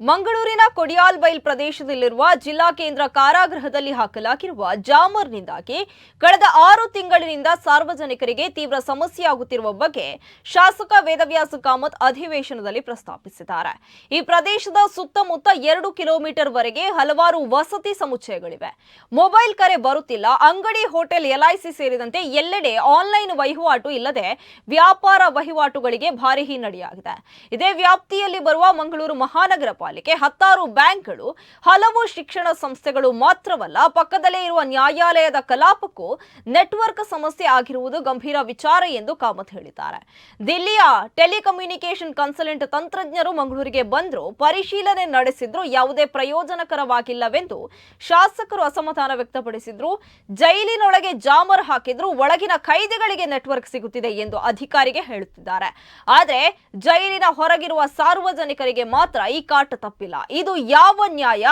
ಮಂಗಳೂರಿನ ಕೊಡಿಯಾಲ್ಬೈಲ್ ಪ್ರದೇಶದಲ್ಲಿರುವ ಜಿಲ್ಲಾ ಕೇಂದ್ರ ಕಾರಾಗೃಹದಲ್ಲಿ ಹಾಕಲಾಗಿರುವ ಜಾಮರ್ನಿಂದಾಗಿ ಕಳೆದ ಆರು ತಿಂಗಳಿನಿಂದ ಸಾರ್ವಜನಿಕರಿಗೆ ತೀವ್ರ ಸಮಸ್ಯೆಯಾಗುತ್ತಿರುವ ಬಗ್ಗೆ ಶಾಸಕ ವೇದವ್ಯಾಸ ಕಾಮತ್ ಅಧಿವೇಶನದಲ್ಲಿ ಪ್ರಸ್ತಾಪಿಸಿದ್ದಾರೆ. ಈ ಪ್ರದೇಶದ ಸುತ್ತಮುತ್ತ ಎರಡು ಕಿಲೋಮೀಟರ್ ವರೆಗೆ ಹಲವಾರು ವಸತಿ ಸಮುಚ್ಚಯಗಳಿವೆ. ಮೊಬೈಲ್ ಕರೆ ಬರುತ್ತಿಲ್ಲ. ಅಂಗಡಿ, ಹೋಟೆಲ್ ಎಲ್ಐಸಿ ಸೇರಿದಂತೆ ಎಲ್ಲೆಡೆ ಆನ್ಲೈನ್ ವಹಿವಾಟು ಇಲ್ಲದೆ ವ್ಯಾಪಾರ ವಹಿವಾಟುಗಳಿಗೆ ಭಾರಿ ಹಿನ್ನಡೆಯಾಗಿದೆ. ಇದೇ ವ್ಯಾಪ್ತಿಯಲ್ಲಿ ಬರುವ ಮಂಗಳೂರು ಮಹಾನಗರ ಪಾಲಿಕೆ. ಹತ್ತಾರು ಬ್ಯಾಂಕ್ಗಳು ಹಲವು ಶಿಕ್ಷಣ ಸಂಸ್ಥೆಗಳು ಮಾತ್ರವಲ್ಲ, ಪಕ್ಕದಲ್ಲೇ ಇರುವ ನ್ಯಾಯಾಲಯದ ಕಲಾಪಕ್ಕೂ ನೆಟ್ವರ್ಕ್ ಸಮಸ್ಯೆ ಆಗಿರುವುದು ಗಂಭೀರ ವಿಚಾರ ಎಂದು ಕಾಮತ್ ಹೇಳಿದ್ದಾರೆ. ದಿಲ್ಲಿಯ ಟೆಲಿಕಮ್ಯುನಿಕೇಷನ್ ಕನ್ಸಲ್ಟೆಂಟ್ ತಂತ್ರಜ್ಞರು ಮಂಗಳೂರಿಗೆ ಬಂದ್ರು, ಪರಿಶೀಲನೆ ನಡೆಸಿದ್ರು, ಯಾವುದೇ ಪ್ರಯೋಜನಕರವಾಗಿಲ್ಲವೆಂದು ಶಾಸಕರು ಅಸಮಾಧಾನ ವ್ಯಕ್ತಪಡಿಸಿದ್ರು. ಜೈಲಿನೊಳಗೆ ಜಾಮರ್ ಹಾಕಿದ್ರು, ಒಳಗಿನ ಕೈದಿಗಳಿಗೆ ನೆಟ್ವರ್ಕ್ ಸಿಗುತ್ತಿದೆ ಎಂದು ಅಧಿಕಾರಿಗೆ ಹೇಳುತ್ತಿದ್ದಾರೆ. ಆದರೆ ಜೈಲಿನ ಹೊರಗಿರುವ ಸಾರ್ವಜನಿಕರಿಗೆ ಮಾತ್ರ ಈ ಕಾಟ ತಪ್ಪಿಲ್ಲ. ಇದು ಯಾವ ನ್ಯಾಯ?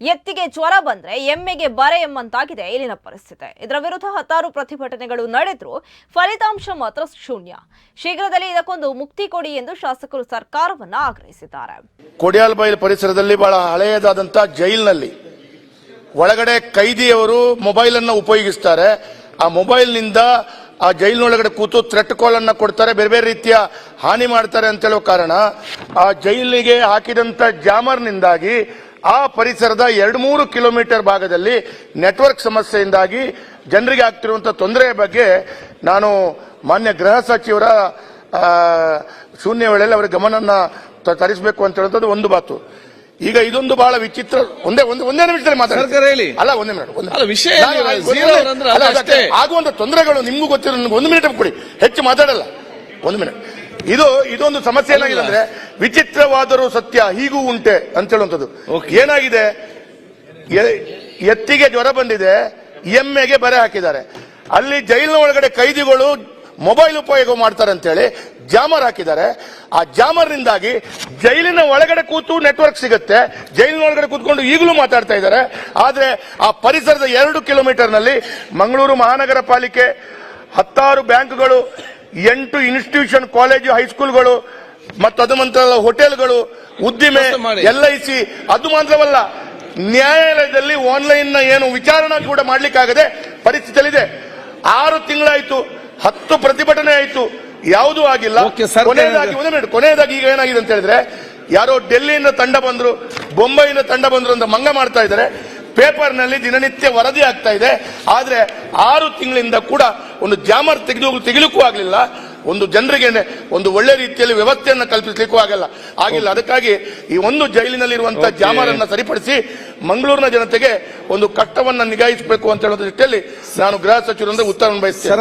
ಎತ್ತಿಗೆ ಜ್ವರ ಬಂದ್ರೆ ಎಮ್ಮೆಗೆ ಬರೆ ಎಂಬಂತಾಗಿದೆ ಇಲ್ಲಿನ ಪರಿಸ್ಥಿತಿ. ಇದರ ವಿರುದ್ಧ ಹತ್ತಾರು ಪ್ರತಿಭಟನೆಗಳು ನಡೆದ್ರು ಫಲಿತಾಂಶ ಮಾತ್ರ ಶೂನ್ಯ. ಶೀಘ್ರದಲ್ಲಿ ಇದಕ್ಕೊಂದು ಮುಕ್ತಿ ಕೊಡಿ ಎಂದು ಶಾಸಕರು ಸರ್ಕಾರವನ್ನ ಆಗ್ರಹಿಸಿದ್ದಾರೆ. ಕೊಡಿಯಾಲ್ಬೈಲ್ ಪರಿಸರದಲ್ಲಿ ಬಹಳ ಹಳೆಯದಾದಂತಹ ಜೈಲಿನಲ್ಲಿ ಒಳಗಡೆ ಕೈದಿಯವರು ಮೊಬೈಲ್ ಅನ್ನು ಉಪಯೋಗಿಸ್ತಾರೆ. ಆ ಮೊಬೈಲ್ನಿಂದ ಆ ಜೈಲಿನೊಳಗಡೆ ಕೂತು ಥ್ರೆಟ್ ಕಾಲ್ ಅನ್ನ ಕೊಡ್ತಾರೆ, ಬೇರೆ ಬೇರೆ ರೀತಿಯ ಹಾನಿ ಮಾಡ್ತಾರೆ ಅಂತ ಹೇಳೋ ಕಾರಣ ಆ ಜೈಲಿಗೆ ಹಾಕಿದಂತ ಜಾಮರ್ನಿಂದಾಗಿ ಆ ಪರಿಸರದ ಎರಡು ಮೂರು ಕಿಲೋಮೀಟರ್ ಭಾಗದಲ್ಲಿ ನೆಟ್ವರ್ಕ್ ಸಮಸ್ಯೆಯಿಂದಾಗಿ ಜನರಿಗೆ ಆಗ್ತಿರುವಂಥ ತೊಂದರೆಯ ಬಗ್ಗೆ ನಾನು ಮಾನ್ಯ ಗೃಹ ಸಚಿವರ ಶೂನ್ಯ ವೇಳೆಯಲ್ಲಿ ಅವರ ಗಮನವನ್ನು ತರಿಸಬೇಕು ಅಂತ ಹೇಳುವಂಥದ್ದು ಒಂದು ಮಾತು ಈಗ ಇದೊಂದು ಬಹಳ ವಿಚಿತ್ರ ಒಂದೇ ಒಂದು ಒಂದೇ ನಿಮಿಷದಲ್ಲಿ ಮಾತಾಡಿ. ಅಲ್ಲ ಒಂದೇ ಮಿನಿಟ್. ಆಗುವಂತ ತೊಂದರೆಗಳು ನಿಮ್ಗೂ ಗೊತ್ತಿರೋ ನನಗೆ ಒಂದು ಮಿನಿಟ್ ಕೊಡಿ. ಹೆಚ್ಚು ಮಾತಾಡಲ್ಲ. ಒಂದು ಮಿನಿಟ್ ಇದು ಇದೊಂದು ಸಮಸ್ಯೆ ಏನಾಗಿದೆ ಅಂದ್ರೆ ವಿಚಿತ್ರವಾದರೂ ಸತ್ಯ ಹೀಗೂ ಉಂಟೆ ಅಂತ ಹೇಳುವಂಥದ್ದು. ಏನಾಗಿದೆ? ಎತ್ತಿಗೆ ಜ್ವರ ಬಂದಿದೆ ಎಮ್ಮೆಗೆ ಬರೆ ಹಾಕಿದ್ದಾರೆ. ಅಲ್ಲಿ ಜೈಲಿನ ಒಳಗಡೆ ಕೈದಿಗಳು ಮೊಬೈಲ್ ಉಪಯೋಗ ಮಾಡ್ತಾರೆ ಅಂತ ಹೇಳಿ ಜಾಮರ್ ಹಾಕಿದ್ದಾರೆ. ಆ ಜಾಮರ್ನಿಂದಾಗಿ ಜೈಲಿನ ಒಳಗಡೆ ಕೂತು ನೆಟ್ವರ್ಕ್ ಸಿಗುತ್ತೆ. ಜೈಲಿನ ಒಳಗಡೆ ಕೂತ್ಕೊಂಡು ಈಗಲೂ ಮಾತಾಡ್ತಾ ಇದ್ದಾರೆ. ಆದ್ರೆ ಆ ಪರಿಸರದ ಎರಡು ಕಿಲೋಮೀಟರ್ನಲ್ಲಿ ಮಂಗಳೂರು ಮಹಾನಗರ ಪಾಲಿಕೆ ಹತ್ತಾರು ಬ್ಯಾಂಕ್ಗಳು ಎಂಟು ಇನ್ಸ್ಟಿಟ್ಯೂಷನ್ ಕಾಲೇಜು ಹೈಸ್ಕೂಲ್ಗಳು ಮತ್ತು ಅದು ಮಾತ್ರ ಹೋಟೆಲ್ಗಳು ಉದ್ದಿಮೆ. ಎಲ್ ಐ ಸಿ ಅದು ಮಾತ್ರವಲ್ಲ ನ್ಯಾಯಾಲಯದಲ್ಲಿ ಆನ್ಲೈನ್ನ ಏನು ವಿಚಾರಣೆ ಕೂಡ ಮಾಡ್ಲಿಕ್ಕಾಗದೆ ಪರಿಸ್ಥಿತಿಯಲ್ಲಿದೆ. ಆರು ತಿಂಗಳಾಯ್ತು. ಹತ್ತು ಪ್ರತಿಭಟನೆ ಆಯಿತು. ಯಾವುದೂ ಆಗಿಲ್ಲ. ಕೊನೆಯದಾಗಿ ಒಂದೇ minute, ಕೊನೆಯದಾಗಿ ಈಗ ಏನಾಗಿದೆ ಅಂತ ಹೇಳಿದ್ರೆ ಯಾರೋ ಡೆಲ್ಲಿಯಿಂದ ತಂಡ ಬಂದ್ರು ಬೊಂಬೈಯಿಂದ ತಂಡ ಬಂದ್ರು ಅಂತ ಮಂಗ ಮಾಡ್ತಾ ಇದ್ದಾರೆ. ಪೇಪರ್ನಲ್ಲಿ ದಿನನಿತ್ಯ ವರದಿ ಆಗ್ತಾ ಇದೆ. ಆದ್ರೆ ಆರು ತಿಂಗಳಿಂದ ಕೂಡ ಒಂದು ಜಾಮರ್ ತೆಗೆದು ತೆಗಿಲಿಕ್ಕೂ ಆಗಲಿಲ್ಲ. ಒಂದು ಜನರಿಗೆ ಒಂದು ಒಳ್ಳೆ ರೀತಿಯಲ್ಲಿ ವ್ಯವಸ್ಥೆಯನ್ನು ಕಲ್ಪಿಸಲಿಕ್ಕೂ ಆಗಲ್ಲ. ಆಗಿಲ್ಲ. ಅದಕ್ಕಾಗಿ ಈ ಒಂದು ಜೈಲಿನಲ್ಲಿರುವಂತಹ ಜಾಮರನ್ನು ಜಾಮರನ್ನ ಸರಿಪಡಿಸಿ ಮಂಗಳೂರಿನ ಜನತೆಗೆ ಒಂದು ಕಟ್ಟವನ್ನು ನಿಗಾಯಿಸಬೇಕು ಅಂತ ಹೇಳೋದ್ರ ದೃಷ್ಟಿಯಲ್ಲಿ ನಾನು ಗೃಹ ಸಚಿವರಿಂದ ಉತ್ತರವನ್ನು ಬಯಸ್ತೇನೆ